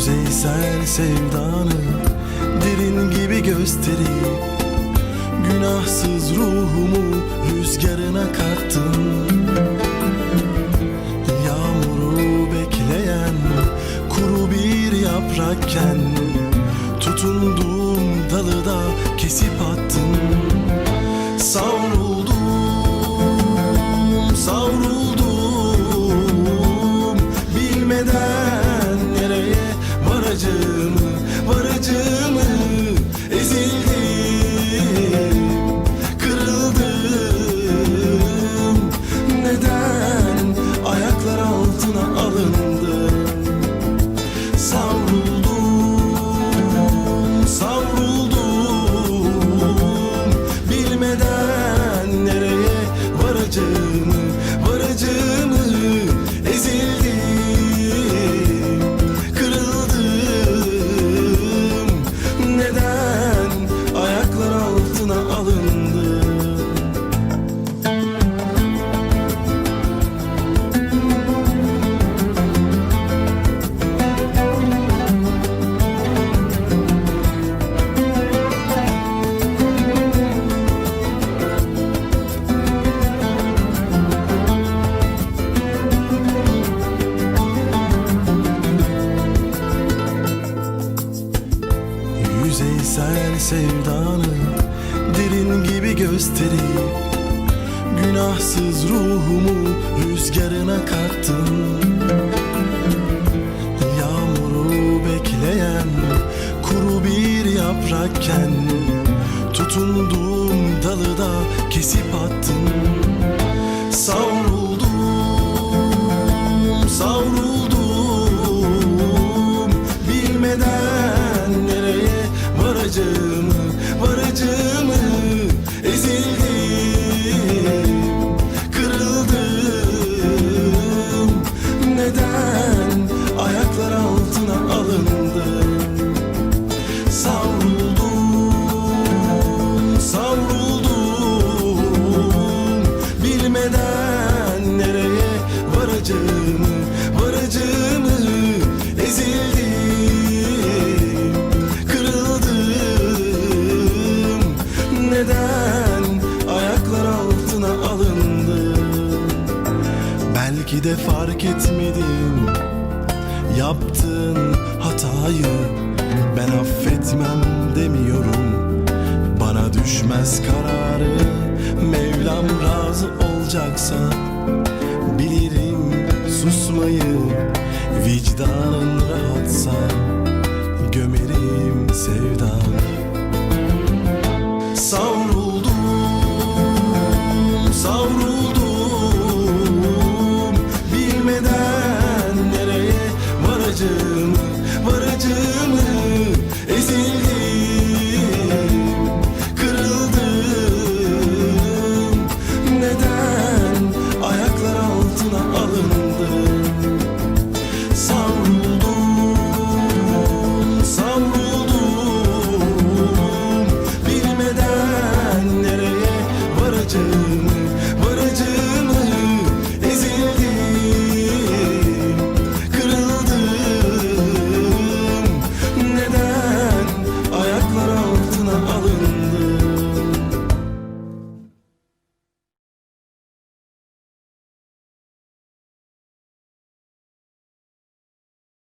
Yüzeysel sevdanı derin gibi gösterip Günahsız ruhumu rüzgarına kattım. Yağmuru bekleyen kuru bir yaprakken Tutunduğum dalı da kesip attım. Savruldu Yüzeysel sevdanı derin gibi gösterip Günahsız ruhumu rüzgarına kattın. Yağmuru bekleyen kuru bir yaprakken Tutunduğum dalı da kesip attın. Savruldum, messages. Belki de fark etmedim Yaptığın hatayı. Ben affetmem demiyorum. Bana düşmez kararı. Mevlam razı olacaksa Bilirim susmayı. Vicdanın rahatsa Gömerim sevdanı other